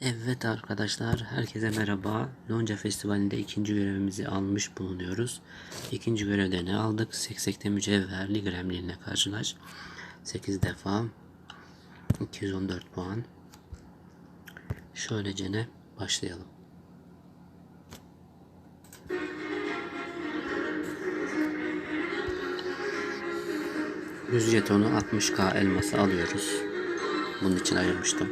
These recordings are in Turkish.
Evet arkadaşlar, herkese merhaba. Lonca Festivali'nde ikinci görevimizi almış bulunuyoruz. İkinci görevde ne aldık? Seksekte mücevherli gremlinle karşılaş. 8 defa 214 puan. Şöylece ne? Başlayalım. Yüz jetonu 60k elması alıyoruz. Bunun için ayırmıştım.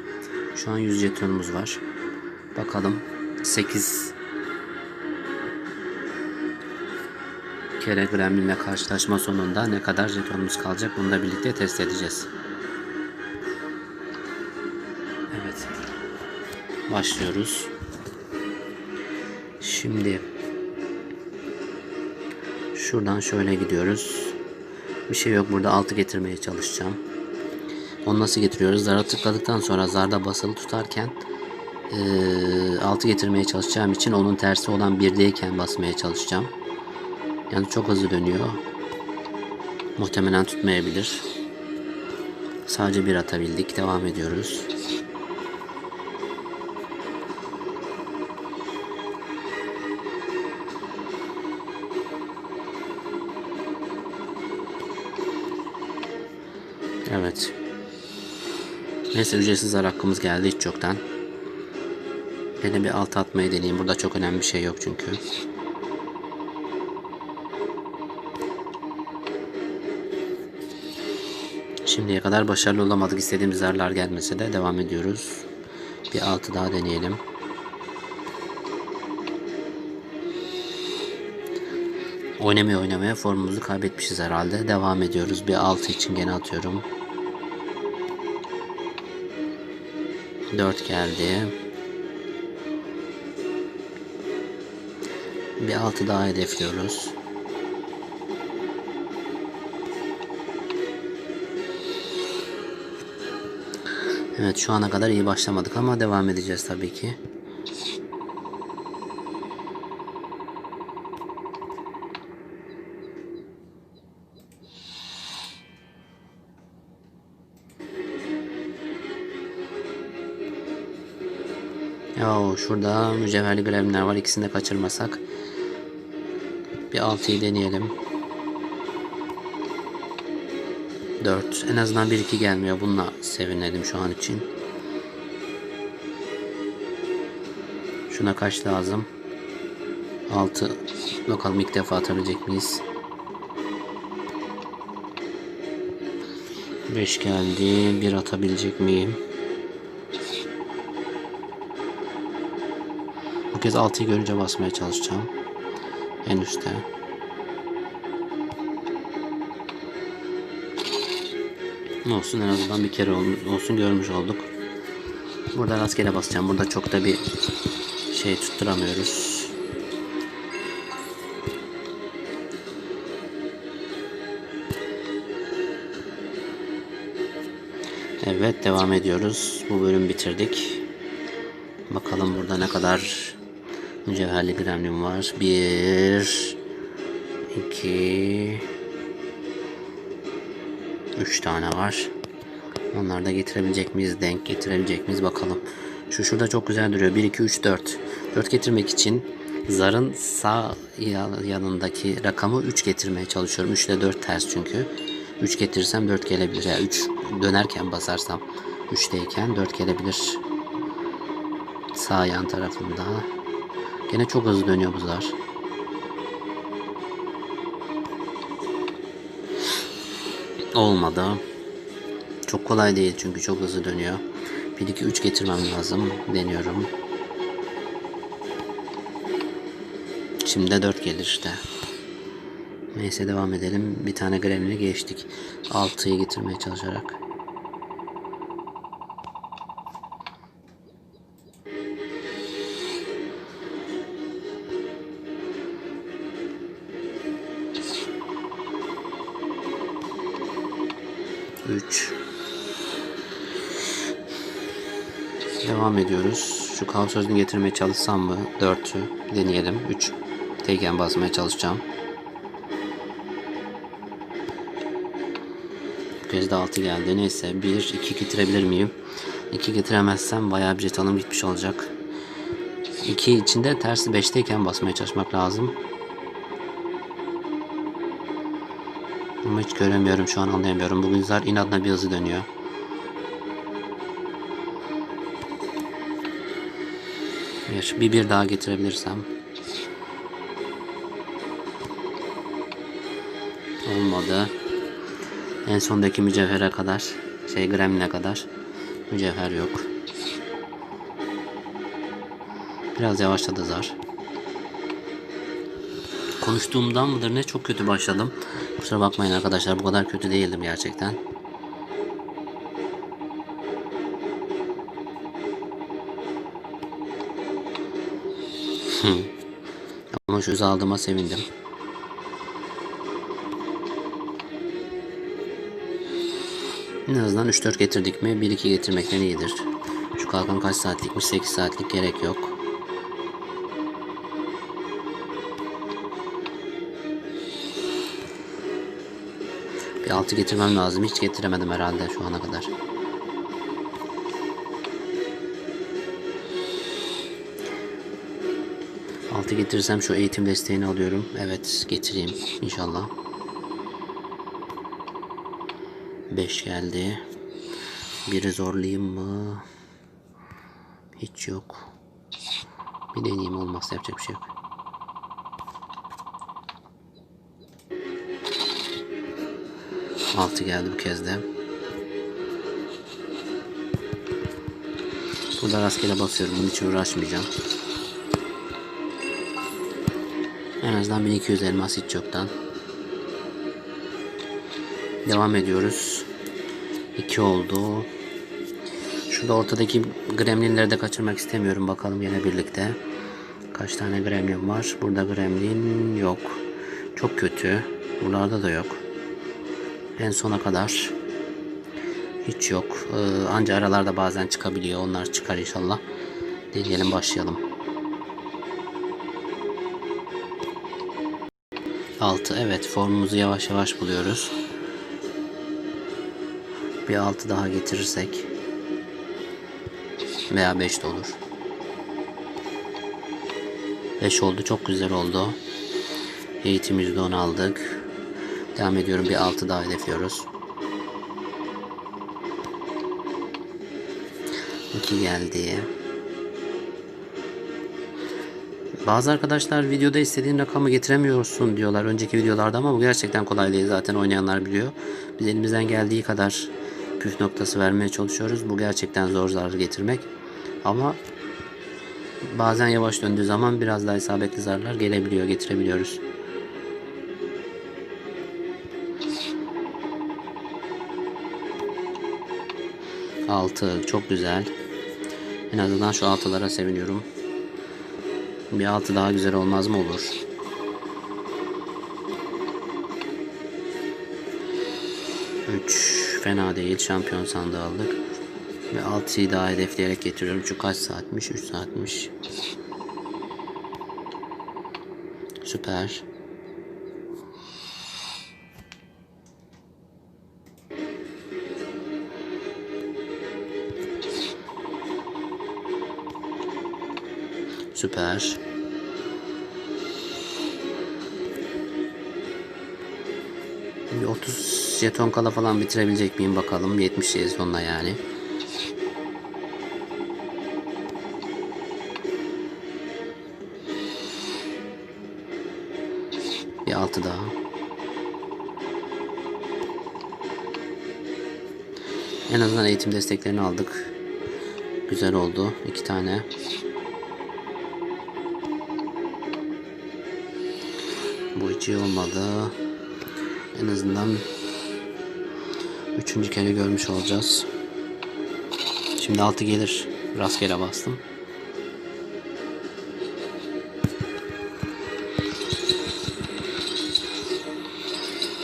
Şu an 100 jetonumuz var. Bakalım 8 kere gremlinle karşılaşma sonunda ne kadar jetonumuz kalacak bunu da birlikte test edeceğiz. Evet. Başlıyoruz. Şimdi şuradan şöyle gidiyoruz. Bir şey yok burada altı getirmeye çalışacağım. Onu nasıl getiriyoruz? Zara tıkladıktan sonra zarda basılı tutarken e, altı getirmeye çalışacağım için onun tersi olan birdeyken basmaya çalışacağım. Yani çok hızlı dönüyor. Muhtemelen tutmayabilir. Sadece bir atabildik. Devam ediyoruz. Evet. Neyse ücretsiz zar hakkımız geldi hiç çoktan. Yine bir alt atmayı deneyeyim. Burada çok önemli bir şey yok çünkü. Şimdiye kadar başarılı olamadık. İstediğimiz zarlar gelmese de devam ediyoruz. Bir altı daha deneyelim. Oynamaya oynamaya formumuzu kaybetmişiz herhalde. Devam ediyoruz. Bir altı için gene atıyorum. 4 geldi. Bir 6 daha hedefliyoruz. Evet şu ana kadar iyi başlamadık ama devam edeceğiz tabii ki. Ya şurada mücevherli gremler var. İkisini de kaçırmasak. Bir 6'yı deneyelim. 4. En azından 1-2 gelmiyor. Bununla sevinledim şu an için. Şuna kaç lazım? 6. Bakalım ilk defa atabilecek miyiz? 5 geldi. 1 atabilecek miyim? Kez 6'yı görünce basmaya çalışacağım. En üstte. Olsun en azından bir kere olsun görmüş olduk. Burada rastgele basacağım. Burada çok da bir şey tutturamıyoruz. Evet devam ediyoruz. Bu bölüm bitirdik. Bakalım burada ne kadar mücevherli gremlin var. Bir, iki, üç tane var. Onları da getirebilecek miyiz? Denk getirebilecek miyiz? Bakalım. Şu şurada çok güzel duruyor. 1, 2, 3, 4. 4 getirmek için zarın sağ yanındaki rakamı 3 getirmeye çalışıyorum. 3 ile 4 ters çünkü. 3 getirirsem 4 gelebilir. Yani 3 dönerken basarsam 3'teyken 4 gelebilir. Sağ yan tarafında. Gene çok hızlı dönüyor bu zar. Olmadı. Çok kolay değil çünkü çok hızlı dönüyor. 1 2 3 getirmem lazım. Deniyorum. Şimdi de 4 gelir işte. Neyse devam edelim. Bir tane gremini geçtik. 6'yı getirmeye çalışarak. Üç. Devam ediyoruz. Şu kav sözünü getirmeye çalışsam mı? 4'ü deneyelim. 3. Teyken basmaya çalışacağım. Bu kez de 6 geldi. Neyse 1, 2 getirebilir miyim? 2 getiremezsem bayağı bir jetonum gitmiş olacak. 2 içinde tersi 5'teyken basmaya çalışmak lazım. Ama hiç göremiyorum şu an anlayamıyorum. Bugün zar inadına bir hızlı dönüyor. Bir, bir, bir daha getirebilirsem. Olmadı. En sondaki mücevhere kadar, şey gremline kadar mücevher yok. Biraz yavaşladı zar. Konuştuğumdan mıdır ne çok kötü başladım. Kusura bakmayın arkadaşlar bu kadar kötü değildim gerçekten. Ama şu aldığıma sevindim. En azından 3-4 getirdik mi 1-2 getirmekten iyidir. Şu kalkan kaç saatlikmiş 8 saatlik gerek yok. Bir 6 getirmem lazım. Hiç getiremedim herhalde şu ana kadar. Altı getirirsem şu eğitim desteğini alıyorum. Evet getireyim inşallah. 5 geldi. Biri zorlayayım mı? Hiç yok. Bir deneyeyim olmazsa yapacak bir şey yok. Altı geldi bu kez de. Burada rastgele basıyorum. Bunun için uğraşmayacağım. En azından 1200 elmas hiç yoktan. Devam ediyoruz. 2 oldu. Şurada ortadaki gremlinleri de kaçırmak istemiyorum. Bakalım yine birlikte. Kaç tane gremlin var? Burada gremlin yok. Çok kötü. Buralarda da yok. En sona kadar hiç yok. Ee, anca aralarda bazen çıkabiliyor. Onlar çıkar inşallah. Deneyelim başlayalım. 6 evet formumuzu yavaş yavaş buluyoruz. Bir 6 daha getirirsek veya 5 de olur. 5 oldu çok güzel oldu. Eğitim %10 aldık. Devam ediyorum bir 6 daha hedefliyoruz. 2 geldi. Bazı arkadaşlar videoda istediğin rakamı getiremiyorsun diyorlar önceki videolarda ama bu gerçekten kolay değil zaten oynayanlar biliyor. Biz elimizden geldiği kadar püf noktası vermeye çalışıyoruz. Bu gerçekten zor zarı getirmek. Ama bazen yavaş döndüğü zaman biraz daha isabetli zarlar gelebiliyor, getirebiliyoruz. Altı çok güzel. En azından şu altılara seviniyorum. Bir altı daha güzel olmaz mı olur? Üç fena değil. Şampiyon sandığı aldık. Ve 6'yı daha hedefleyerek getiriyorum. Şu kaç saatmiş? 3 saatmiş. Süper. Süper. Bir 30 jeton kala falan bitirebilecek miyim bakalım. 70 jetonla yani. Bir altı daha. En azından eğitim desteklerini aldık. Güzel oldu. iki tane. İyi olmadı. En azından üçüncü kere görmüş olacağız. Şimdi altı gelir. Rastgele bastım.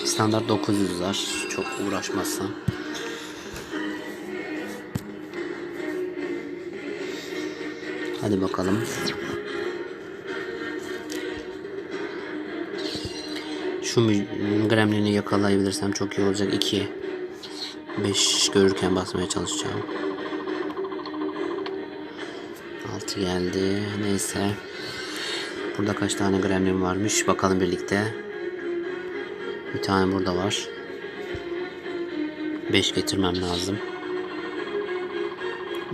Standart 900'ler. Çok uğraşmazsam. Hadi bakalım. Şu gremlini yakalayabilirsem çok iyi olacak. 2 5 görürken basmaya çalışacağım. 6 geldi. Neyse. Burada kaç tane gremlin varmış bakalım birlikte. Bir tane burada var. 5 getirmem lazım.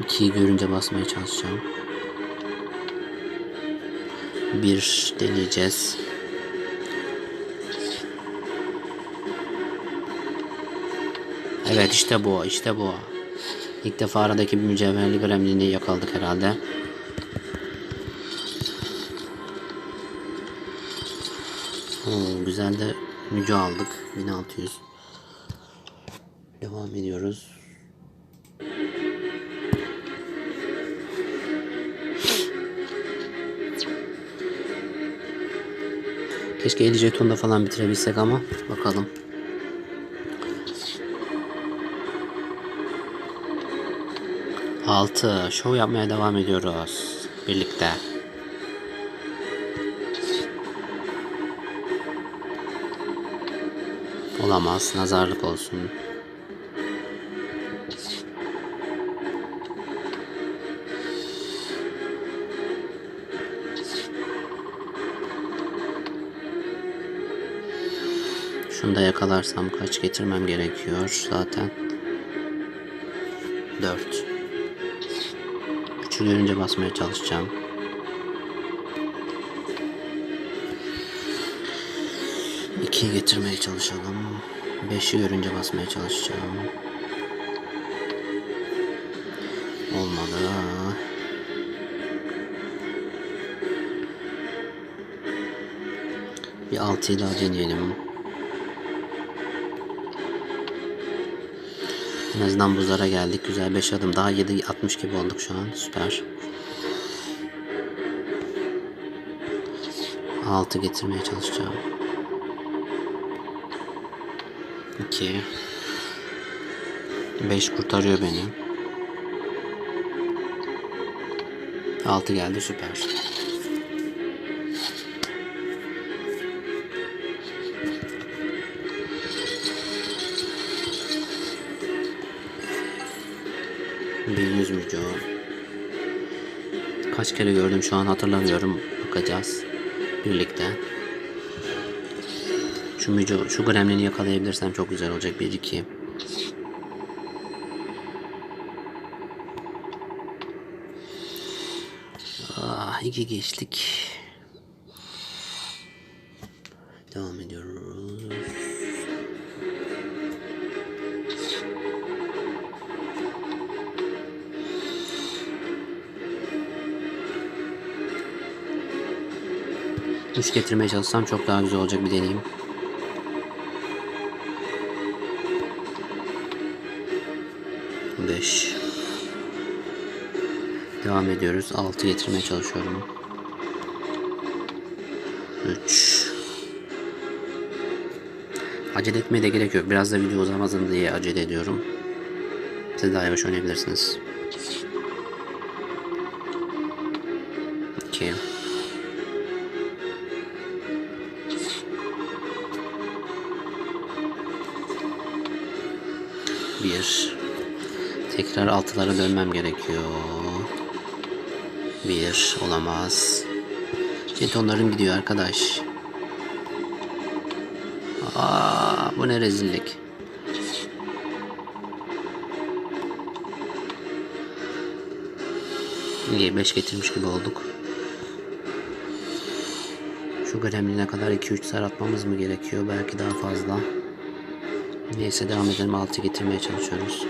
2'yi görünce basmaya çalışacağım. Bir deneyeceğiz. Evet işte bu işte bu. İlk defa aradaki bir mücevherli gremlini yakaladık herhalde. Oo, güzel de müce aldık. 1600. Devam ediyoruz. Keşke 50 jetonda falan bitirebilsek ama bakalım. Altı. Şov yapmaya devam ediyoruz. Birlikte. Olamaz. Nazarlık olsun. Şunu da yakalarsam kaç getirmem gerekiyor zaten. 4. Üçü görünce basmaya çalışacağım. İkiyi getirmeye çalışalım. Beşi görünce basmaya çalışacağım. Olmadı. Bir altıyı daha deneyelim. En buzlara geldik. Güzel 5 adım daha 7 60 gibi olduk şu an. Süper. 6 getirmeye çalışacağım. 2 5 kurtarıyor beni. 6 geldi süper. Bir yüz mücü o. Kaç kere gördüm şu an hatırlamıyorum. Bakacağız. Birlikte. Şu mücü, şu gremlini yakalayabilirsem çok güzel olacak. 1 2 Ah, iki geçtik. Devam ediyoruz. Üç getirmeye çalışsam çok daha güzel olacak bir deneyim. Beş. Devam ediyoruz. Altı getirmeye çalışıyorum. Üç. Acele etmeye de gerek yok. Biraz da video uzamasın diye acele ediyorum. Siz daha yavaş oynayabilirsiniz. Tekrar altılara dönmem gerekiyor. Bir. Olamaz. Jetonlarım gidiyor arkadaş. Aa, bu ne rezillik. İyi 5 getirmiş gibi olduk. Şu gremline kadar 2-3 sar atmamız mı gerekiyor? Belki daha fazla. Neyse devam edelim. 6 getirmeye çalışıyoruz.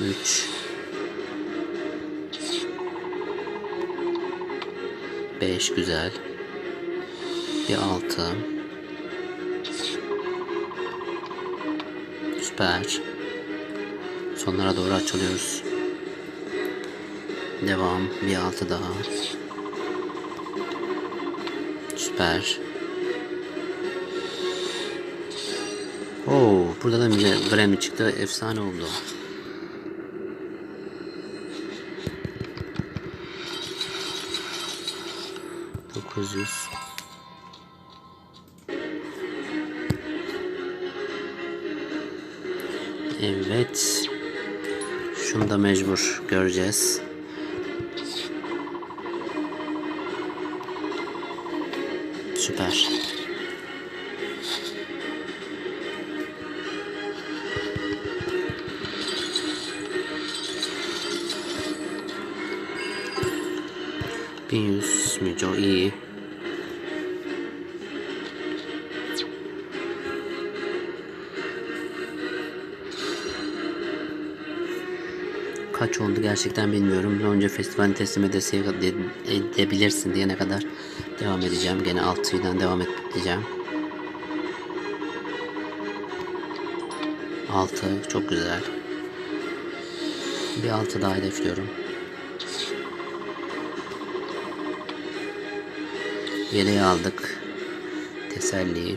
3 5 güzel. Bir 6 Süper. Sonlara doğru açılıyoruz. Devam. Bir altı daha. Süper. Oo, burada da bize Grammy çıktı. Efsane oldu. Yüz. Evet. Şu Şunu da mecbur göreceğiz. Süper. Bir yüz müco iyi. kaç oldu gerçekten bilmiyorum. Lonca festivali teslim edesi edebilirsin diyene kadar devam edeceğim. Gene alt devam edeceğim. 6 çok güzel. Bir 6 daha hedefliyorum. 7'yi aldık. Teselliyi.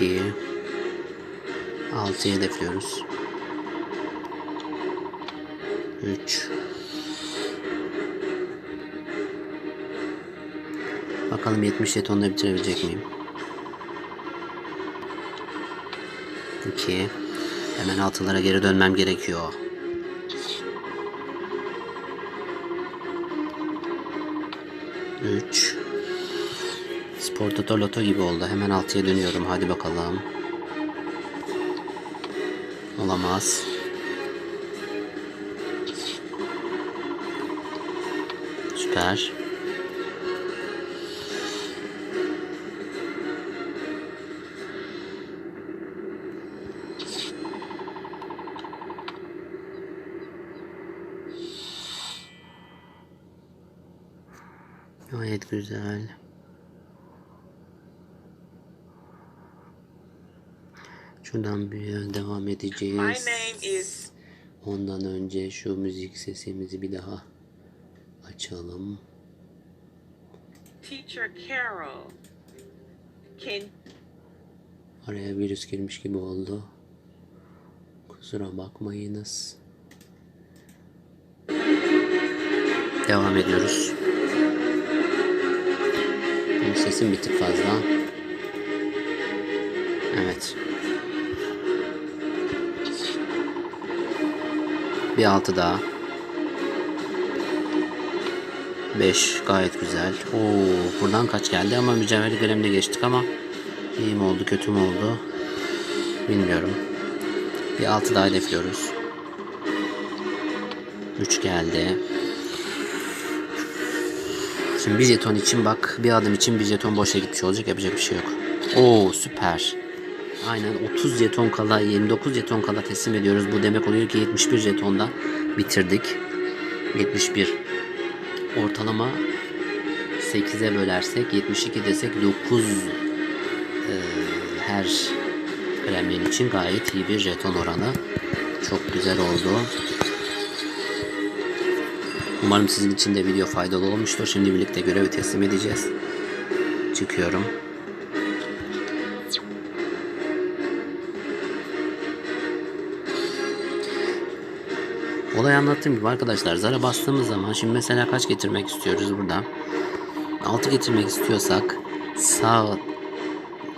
2'yi 6'ya hedefliyoruz. 3 Bakalım 70 jetonda bitirebilecek miyim? 2 Hemen altılara geri dönmem gerekiyor. Spor Toto Loto gibi oldu. Hemen altıya dönüyorum. Hadi bakalım. Olamaz. Süper. Gayet güzel. Şuradan bir devam edeceğiz. is Ondan önce şu müzik sesimizi bir daha açalım. Teacher Carol. Can Araya virüs girmiş gibi oldu. Kusura bakmayınız. Devam ediyoruz. Benim sesim bir tık fazla. Evet. Bir altı daha. 5 gayet güzel. Oo, buradan kaç geldi ama mücevher kalemle geçtik ama iyi mi oldu kötü mü oldu bilmiyorum. Bir 6 daha hedefliyoruz. 3 geldi. Şimdi bir jeton için bak bir adım için bir jeton boşa gitmiş olacak yapacak bir şey yok. Oo süper. Aynen 30 jeton kala 29 jeton kala teslim ediyoruz. Bu demek oluyor ki 71 jetonda bitirdik. 71 ortalama 8'e bölersek 72 desek 9 e, her kremlin için gayet iyi bir jeton oranı. Çok güzel oldu. Umarım sizin için de video faydalı olmuştur. Şimdi birlikte görevi teslim edeceğiz. Çıkıyorum. Olay anlattığım gibi arkadaşlar zara bastığımız zaman şimdi mesela kaç getirmek istiyoruz burada? 6 getirmek istiyorsak sağ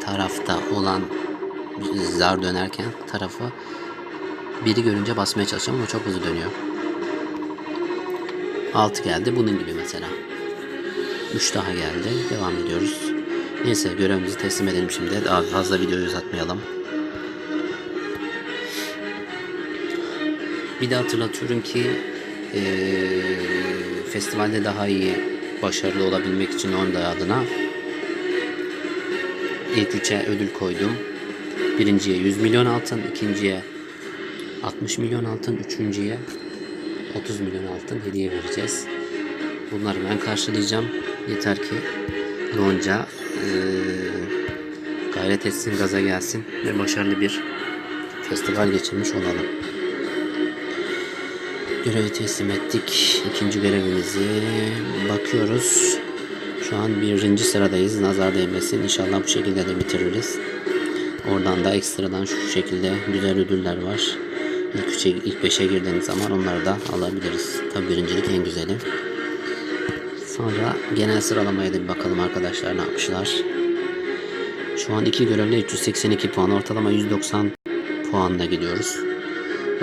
tarafta olan zar dönerken tarafı biri görünce basmaya çalışacağım ama çok hızlı dönüyor. 6 geldi bunun gibi mesela. 3 daha geldi. Devam ediyoruz. Neyse görevimizi teslim edelim şimdi. Daha fazla videoyu uzatmayalım. Bir de hatırlatıyorum ki eee, festivalde daha iyi başarılı olabilmek için onda adına ilk üçe ödül koydum. Birinciye 100 milyon altın, ikinciye 60 milyon altın, üçüncüye 30 milyon altın hediye vereceğiz. Bunları ben karşılayacağım. Yeter ki Gonca eee, gayret etsin, gaza gelsin ve başarılı bir festival geçirmiş olalım. Görevi teslim ettik. İkinci görevimizi bakıyoruz. Şu an birinci sıradayız. Nazar değmesin. İnşallah bu şekilde de bitiririz. Oradan da ekstradan şu şekilde güzel ödüller var. İlk, üçe, ilk beşe girdiğiniz zaman onları da alabiliriz. Tabi birincilik en güzeli. Sonra genel sıralamaya da bir bakalım arkadaşlar ne yapmışlar. Şu an iki görevle 382 puan ortalama 190 puanla gidiyoruz.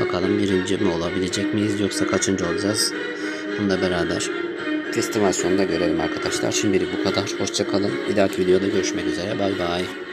Bakalım birinci mi olabilecek miyiz yoksa kaçıncı olacağız? Bununla beraber festival sonunda görelim arkadaşlar. Şimdilik bu kadar. Hoşçakalın. Bir dahaki videoda görüşmek üzere. Bay bay.